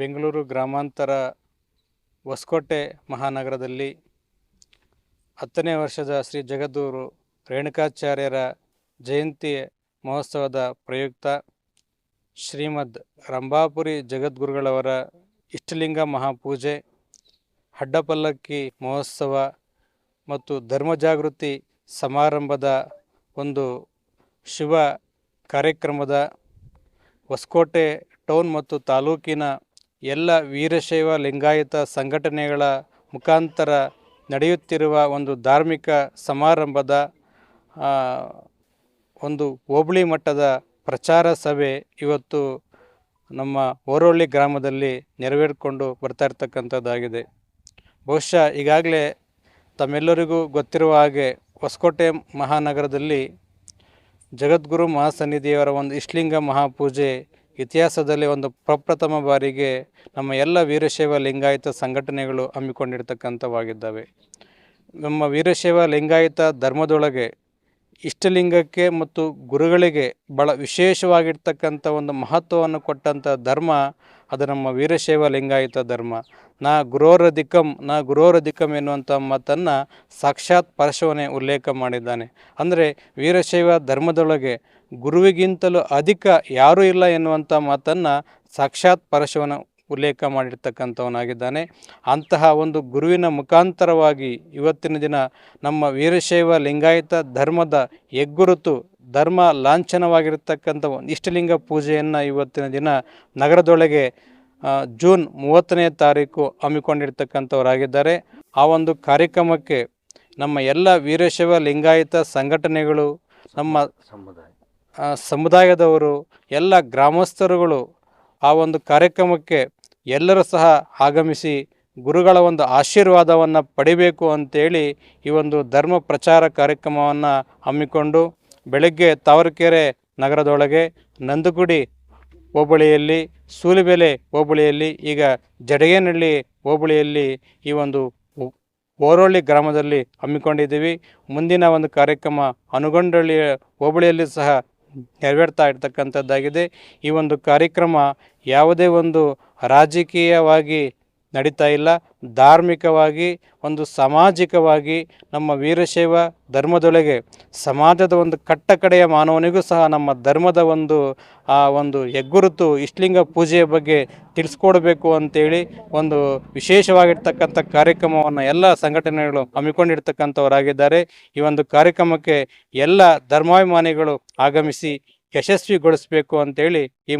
ಬೆಂಗಳೂರು ಗ್ರಾಮಾಂತರ ಹೊಸಕೋಟೆ ಮಹಾನಗರದಲ್ಲಿ ಹತ್ತನೇ ವರ್ಷದ ಶ್ರೀ ಜಗದ್ಗುರು ರೇಣುಕಾಚಾರ್ಯರ ಜಯಂತಿ ಮಹೋತ್ಸವದ ಪ್ರಯುಕ್ತ ಶ್ರೀಮದ್ ರಂಭಾಪುರಿ ಜಗದ್ಗುರುಗಳವರ ಇಷ್ಟಲಿಂಗ ಮಹಾಪೂಜೆ, ಹಡ್ಡಪಲ್ಲಕ್ಕಿ ಮಹೋತ್ಸವ ಮತ್ತು ಧರ್ಮ ಜಾಗೃತಿ ಸಮಾರಂಭದ ಒಂದು ಶುಭ ಕಾರ್ಯಕ್ರಮದ ಹೊಸಕೋಟೆ ಟೌನ್ ಮತ್ತು ತಾಲೂಕಿನ ಎಲ್ಲ ವೀರಶೈವ ಲಿಂಗಾಯತ ಸಂಘಟನೆಗಳ ಮುಖಾಂತರ ನಡೆಯುತ್ತಿರುವ ಒಂದು ಧಾರ್ಮಿಕ ಸಮಾರಂಭದ ಒಂದು ಹೋಬಳಿ ಮಟ್ಟದ ಪ್ರಚಾರ ಸಭೆ ಇವತ್ತು ನಮ್ಮ ಓರೋಳ್ಳಿ ಗ್ರಾಮದಲ್ಲಿ ನೆರವೇರಿಕೊಂಡು ಬರ್ತಾ ಇರ್ತಕ್ಕಂಥದ್ದಾಗಿದೆ. ಬಹುಶಃ ಈಗಾಗಲೇ ತಮ್ಮೆಲ್ಲರಿಗೂ ಗೊತ್ತಿರುವ ಹಾಗೆ ಹೊಸಕೋಟೆ ಮಹಾನಗರದಲ್ಲಿ ಜಗದ್ಗುರು ಮಹಾಸನ್ನಿಧಿಯವರ ಒಂದು ಇಷ್ಟಲಿಂಗ ಮಹಾಪೂಜೆ ಇತಿಹಾಸದಲ್ಲಿ ಒಂದು ಪ್ರಪ್ರಥಮ ಬಾರಿಗೆ ನಮ್ಮ ಎಲ್ಲ ವೀರಶೈವ ಲಿಂಗಾಯತ ಸಂಘಟನೆಗಳು ಹಮ್ಮಿಕೊಂಡಿರ್ತಕ್ಕಂಥವಾಗಿದ್ದಾವೆ. ನಮ್ಮ ವೀರಶೈವ ಲಿಂಗಾಯತ ಧರ್ಮದೊಳಗೆ, ಇಷ್ಟಲಿಂಗಕ್ಕೆ ಮತ್ತು ಗುರುಗಳಿಗೆ ಭಾಳ ವಿಶೇಷವಾಗಿರ್ತಕ್ಕಂಥ ಒಂದು ಮಹತ್ವವನ್ನು ಕೊಟ್ಟಂಥ ಧರ್ಮ ಅದು ನಮ್ಮ ವೀರಶೈವ ಲಿಂಗಾಯತ ಧರ್ಮ. ನಾ ಗುರೋರಧಿಕಂ ನಾ ದಿಕ್ಕಂ ಎನ್ನುವಂಥ ಮಾತನ್ನು ಸಾಕ್ಷಾತ್ ಪರಶವನೇ ಉಲ್ಲೇಖ ಮಾಡಿದ್ದಾನೆ. ಅಂದರೆ ವೀರಶೈವ ಧರ್ಮದೊಳಗೆ ಗುರುವಿಗಿಂತಲೂ ಅಧಿಕ ಯಾರೂ ಇಲ್ಲ ಎನ್ನುವಂಥ ಮಾತನ್ನು ಸಾಕ್ಷಾತ್ ಪರಶುವನ ಉಲ್ಲೇಖ ಮಾಡಿರ್ತಕ್ಕಂಥವನಾಗಿದ್ದಾನೆ. ಅಂತಹ ಒಂದು ಗುರುವಿನ ಮುಖಾಂತರವಾಗಿ ಇವತ್ತಿನ ದಿನ ನಮ್ಮ ವೀರಶೈವ ಲಿಂಗಾಯತ ಧರ್ಮದ ಹೆಗ್ಗುರುತು ಧರ್ಮ ಲಾಂಛನವಾಗಿರ್ತಕ್ಕಂಥ ಒಂದು ಇಷ್ಟಲಿಂಗ ಪೂಜೆಯನ್ನು ಇವತ್ತಿನ ದಿನ ನಗರದೊಳಗೆ ಜೂನ್ ಮೂವತ್ತನೇ ತಾರೀಕು ಹಮ್ಮಿಕೊಂಡಿರ್ತಕ್ಕಂಥವರಾಗಿದ್ದಾರೆ. ಆ ಒಂದು ಕಾರ್ಯಕ್ರಮಕ್ಕೆ ನಮ್ಮ ಎಲ್ಲ ವೀರಶೈವ ಲಿಂಗಾಯತ ಸಂಘಟನೆಗಳು ನಮ್ಮ ಸಮುದಾಯ. ಸಮುದಾಯದವರು ಎಲ್ಲ ಗ್ರಾಮಸ್ಥರುಗಳು ಆ ಒಂದು ಕಾರ್ಯಕ್ರಮಕ್ಕೆ ಎಲ್ಲರೂ ಸಹ ಆಗಮಿಸಿ ಗುರುಗಳ ಒಂದು ಆಶೀರ್ವಾದವನ್ನು ಪಡಿಬೇಕು ಅಂತೇಳಿ ಈ ಒಂದು ಧರ್ಮ ಪ್ರಚಾರ ಕಾರ್ಯಕ್ರಮವನ್ನು ಹಮ್ಮಿಕೊಂಡು ಬೆಳಗ್ಗೆ ತಾವರಕೆರೆ ನಗರದೊಳಗೆ ನಂದಗುಡಿ ಹೋಬಳಿಯಲ್ಲಿ, ಸೂಲಿಬೆಲೆ ಹೋಬಳಿಯಲ್ಲಿ, ಈಗ ಜಡಗೇನಹಳ್ಳಿ ಹೋಬಳಿಯಲ್ಲಿ ಈ ಒಂದು ಓರೋಳ್ಳಿ ಗ್ರಾಮದಲ್ಲಿ ಹಮ್ಮಿಕೊಂಡಿದ್ದೀವಿ. ಮುಂದಿನ ಒಂದು ಕಾರ್ಯಕ್ರಮ ಅನುಗೊಂಡಳ್ಳಿ ಹೋಬಳಿಯಲ್ಲಿ ಸಹ ನೆರವೇರ್ತಾ ಇರ್ತಕ್ಕಂಥದ್ದಾಗಿದೆ. ಈ ಒಂದು ಕಾರ್ಯಕ್ರಮ ಯಾವುದೇ ಒಂದು ರಾಜಕೀಯವಾಗಿ ನಡೀತಾ ಇಲ್ಲ. ಧಾರ್ಮಿಕವಾಗಿ, ಒಂದು ಸಾಮಾಜಿಕವಾಗಿ ನಮ್ಮ ವೀರಶೈವ ಧರ್ಮದೊಳಗೆ ಸಮಾಜದ ಒಂದು ಕಟ್ಟಕಡೆಯ ಮಾನವನಿಗೂ ಸಹ ನಮ್ಮ ಧರ್ಮದ ಒಂದು, ಆ ಒಂದು ಹೆಗ್ಗುರುತು ಇಷ್ಟಲಿಂಗ ಪೂಜೆಯ ಬಗ್ಗೆ ತಿಳಿಸ್ಕೊಡ್ಬೇಕು ಅಂತೇಳಿ ಒಂದು ವಿಶೇಷವಾಗಿರ್ತಕ್ಕಂಥ ಕಾರ್ಯಕ್ರಮವನ್ನು ಎಲ್ಲ ಸಂಘಟನೆಗಳು ಹಮ್ಮಿಕೊಂಡಿರ್ತಕ್ಕಂಥವರಾಗಿದ್ದಾರೆ. ಈ ಒಂದು ಕಾರ್ಯಕ್ರಮಕ್ಕೆ ಎಲ್ಲ ಧರ್ಮಾಭಿಮಾನಿಗಳು ಆಗಮಿಸಿ ಯಶಸ್ವಿಗೊಳಿಸಬೇಕು ಅಂತೇಳಿ ಈ